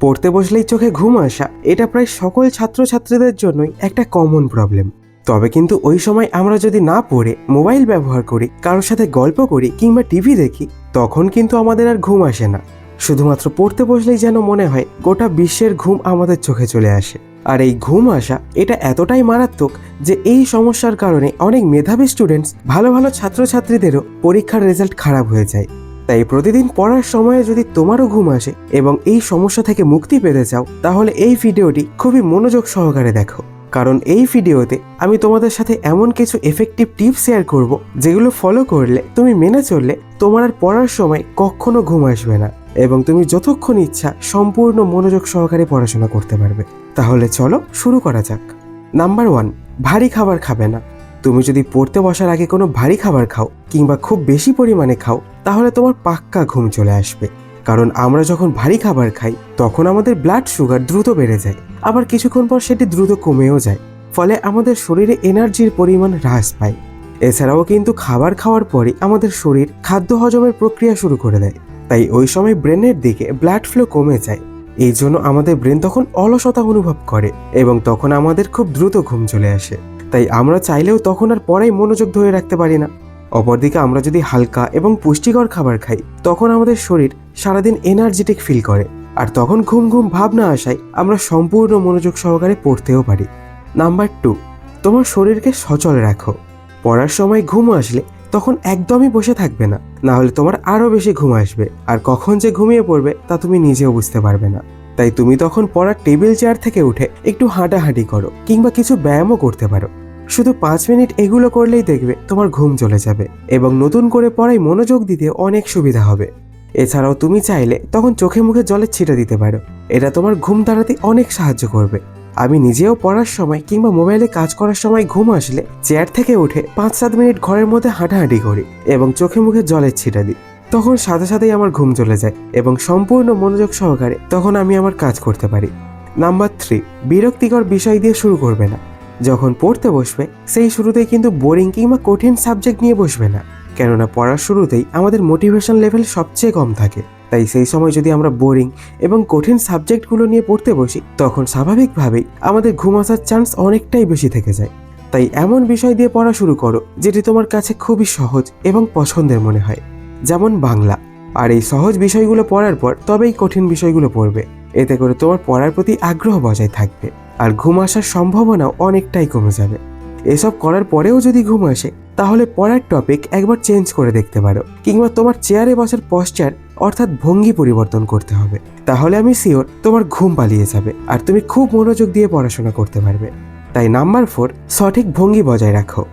পড়তে বসলেই চোখে ঘুম আসা, এটা প্রায় সকল ছাত্রছাত্রীদের জন্যই একটা কমন প্রবলেম তবে কিন্তু ওই সময় আমরা যদি না পড়ে মোবাইল ব্যবহার করি, কারোর সাথে গল্প করি কিংবা টিভি দেখি, তখন কিন্তু আমাদের আর ঘুম আসে না। শুধুমাত্র পড়তে বসলেই যেন মনে হয় গোটা বিশ্বের ঘুম আমাদের চোখে চলে আসে। আর এই ঘুম আসা, এটা এতটাই মারাত্মক যে এই সমস্যার কারণে অনেক মেধাবী স্টুডেন্টস ভালো ভালো ছাত্রছাত্রীদেরও পরীক্ষার রেজাল্ট খারাপ হয়ে যায়। তাই প্রতিদিন পড়ার সময়ে যদি তোমারও ঘুম আসে এবং এই সমস্যা থেকে মুক্তি পেতে চাও, তাহলে এই ভিডিওটি খুবই মনোযোগ সহকারে দেখো। কারণ এই ভিডিওতে আমি তোমাদের সাথে এমন কিছু এফেক্টিভ টিপস শেয়ার করব, যেগুলো ফলো করলে তুমি মেনে চললে তোমার আর পড়ার সময় কখনো ঘুম আসবে না এবং তুমি যতক্ষণ ইচ্ছা সম্পূর্ণ মনোযোগ সহকারে পড়াশোনা করতে পারবে। তাহলে চলো শুরু করা যাক। নাম্বার ওয়ান ভারী খাবার খাবে না। তুমি যদি পড়তে বসার আগে কোনো ভারী খাবার খাও কিংবা খুব বেশি পরিমাণে খাও তাহলে তোমার পাক্কা ঘুম চলে আসবে। কারণ আমরা যখন ভারী খাবার খাই, তখন আমাদের ব্লাড সুগার দ্রুত বেড়ে যায়। আবার কিছুক্ষণ পর সেটি দ্রুত কমেও যায়। ফলে আমাদের শরীরে এনার্জির পরিমাণ হ্রাস পায়। এছাড়াও কিন্তু খাবার খাওয়ার পরে আমাদের শরীর খাদ্য হজমের প্রক্রিয়া শুরু করে দেয়। তাই ওই সময় ব্রেনের দিকে ব্লাড ফ্লো কমে যায়। এই জন্য আমাদের ব্রেন তখন অলসতা অনুভব করে এবং তখন আমাদের খুব দ্রুত ঘুম চলে আসে। তাই আমরা চাইলেও তখন আর পড়াই মনোযোগ ধরে রাখতে পারি না। অপরদিকে আমরা যদি হালকা এবং পুষ্টিকর খাবার খাই, তখন আমাদের শরীর সারাদিন এনার্জেটিক ফিল করে। আর তখন ঘুম ঘুম ভাব না আসায় আমরা সম্পূর্ণ মনোযোগ সহকারে পড়তেও পারি। নাম্বার টু তোমার শরীরকে সচল রাখো। পড়ার সময় ঘুম আসলে তখন একদমই বসে থাকবে না। না হলে তোমার আরও বেশি ঘুম আসবে। আর কখন যে ঘুমিয়ে পড়বে তা তুমি নিজেও বুঝতে পারবে না। তাই তুমি তখন পড়ার টেবিল চেয়ার থেকে উঠে একটু হাঁটাহাঁটি করো কিংবা কিছু ব্যায়ামও করতে পারো। শুধু পাঁচ মিনিট এগুলো করলেই দেখবে তোমার ঘুম চলে যাবে এবং নতুন করে পড়ায় মনোযোগ দিতে অনেক সুবিধা হবে। এছাড়াও তুমি চাইলে তখন চোখে মুখে জলের ছিটা দিতে পারো। এটা তোমার ঘুম তাড়াতে অনেক সাহায্য করবে। আমি নিজেও পড়ার সময় কিংবা মোবাইলে কাজ করার সময় ঘুম আসলে চেয়ার থেকে উঠে পাঁচ সাত মিনিট ঘরের মধ্যে হাঁটাহাঁটি করি এবং চোখে মুখে জলের ছিটা দিই। তখন সাথে সাথেই আমার ঘুম চলে যায় এবং সম্পূর্ণ মনোযোগ সহকারে তখন আমি আমার কাজ করতে পারি। নাম্বার থ্রি, বিরক্তিকর বিষয় দিয়ে শুরু করবে না। যখন পড়তে বসবে, সেই শুরুতেই কিন্তু বোরিং কিংবা কঠিন সাবজেক্ট নিয়ে বসবে না। কেননা পড়ার শুরুতেই আমাদের মোটিভেশন লেভেল সবচেয়ে কম থাকে। তাই সেই সময় যদি আমরা বোরিং এবং কঠিন সাবজেক্টগুলো নিয়ে পড়তে বসি, তখন স্বাভাবিকভাবেই আমাদের ঘুম আসার চান্স অনেকটাই বেশি থেকে যায়। তাই এমন বিষয় দিয়ে পড়া শুরু করো, যেটি তোমার কাছে খুবই সহজ এবং পছন্দের মনে হয়। যেমন বাংলা। আর এই সহজ বিষয়গুলো পড়ার পর তবেই কঠিন বিষয়গুলো পড়বে। এতে করে তোমার পড়ার প্রতি আগ্রহ বজায় থাকবে। আর ঘুম আসার সম্ভাবনাও অনেকটাই কমে যাবে। এসব করার পরেও যদি ঘুম আসে, তাহলে পড়ার টপিক একবার চেঞ্জ করে দেখতে পারো, কিংবা তোমার চেয়ারে বসার পশ্চার অর্থাৎ ভঙ্গি পরিবর্তন করতে হবে। তাহলে আমি শিওর তোমার ঘুম পালিয়ে যাবে আর তুমি খুব মনোযোগ দিয়ে পড়াশোনা করতে পারবে। তাই নাম্বার ফোর সঠিক ভঙ্গি বজায় রাখো।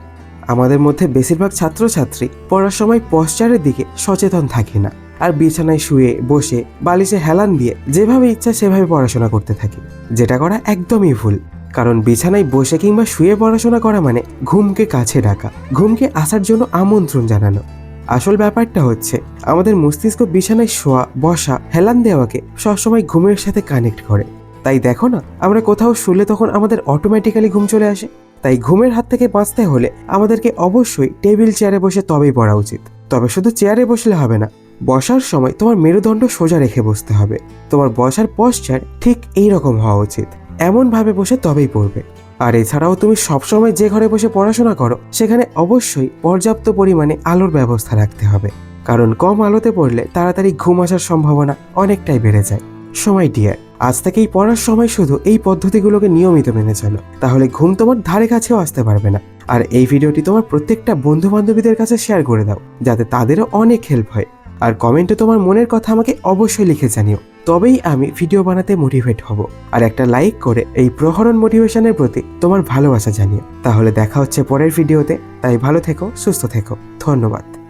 আমাদের মধ্যে বেশিরভাগ ছাত্রছাত্রী পড়ার সময় পশ্চারের দিকে সচেতন থাকে না। আর বিছানায় শুয়ে বসে বালিশে হেলান দিয়ে যেভাবে ইচ্ছা সেভাবে পড়াশোনা করতে থাকি। যেটা করা একদমই ভুল। কারণ বিছানায় বসে কিংবা শুয়ে পড়াশোনা করা মানে ঘুমকে কাছে ডাকা, ঘুমকে আসার জন্য আমন্ত্রণ জানানো। আসল ব্যাপারটা হচ্ছে, আমাদের মস্তিষ্ক বিছানায় শোয়া, বসা, হেলান দেওয়াকে সবসময় ঘুমের সাথে কানেক্ট করে। তাই দেখো না, আমরা কোথাও শুলে তখন আমাদের অটোমেটিক্যালি ঘুম চলে আসে? তাই ঘুমের হাত থেকে বাঁচতে হলে আমাদেরকে অবশ্যই টেবিল, চেয়ারে বসে তবেই পড়া উচিত। তবে শুধু চেয়ারে বসলে হবে না বসার সময় তোমার মেরুদণ্ড সোজা রেখে বসতে হবে। তোমার বসার পশ্চার ঠিক এই রকম হওয়া উচিত। এমনভাবে বসে তবেই পড়বে। আর এছাড়াও তুমি সবসময় যে ঘরে বসে পড়াশোনা করো, সেখানে অবশ্যই পর্যাপ্ত পরিমাণে আলোর ব্যবস্থা রাখতে হবে। কারণ কম আলোতে পড়লে তাড়াতাড়ি ঘুম আসার সম্ভাবনা অনেকটাই বেড়ে যায়। সময় ডিয়ার আজ থেকেই পড়ার সময় শুধু এই পদ্ধতিগুলোকে নিয়মিত মেনে চলো। তাহলে ঘুম তোমার ধারে কাছেও আসতে পারবে না। আর এই ভিডিওটি তোমার প্রত্যেকটা বন্ধু বান্ধবীদের কাছে শেয়ার করে দাও, যাতে তাদেরও অনেক হেল্প হয়। আর কমেন্টে তোমার মনের কথা আমাকে অবশ্যই লিখে জানিও। তবেই আমি ভিডিও বানাতে মোটিভেট হব। আর একটা লাইক করে এই প্রহরণ মোটিভেশনের প্রতি তোমার ভালোবাসা জানিও। তাহলে দেখা হচ্ছে পরের ভিডিওতে তাই ভালো থেকো, সুস্থ থেকো। ধন্যবাদ।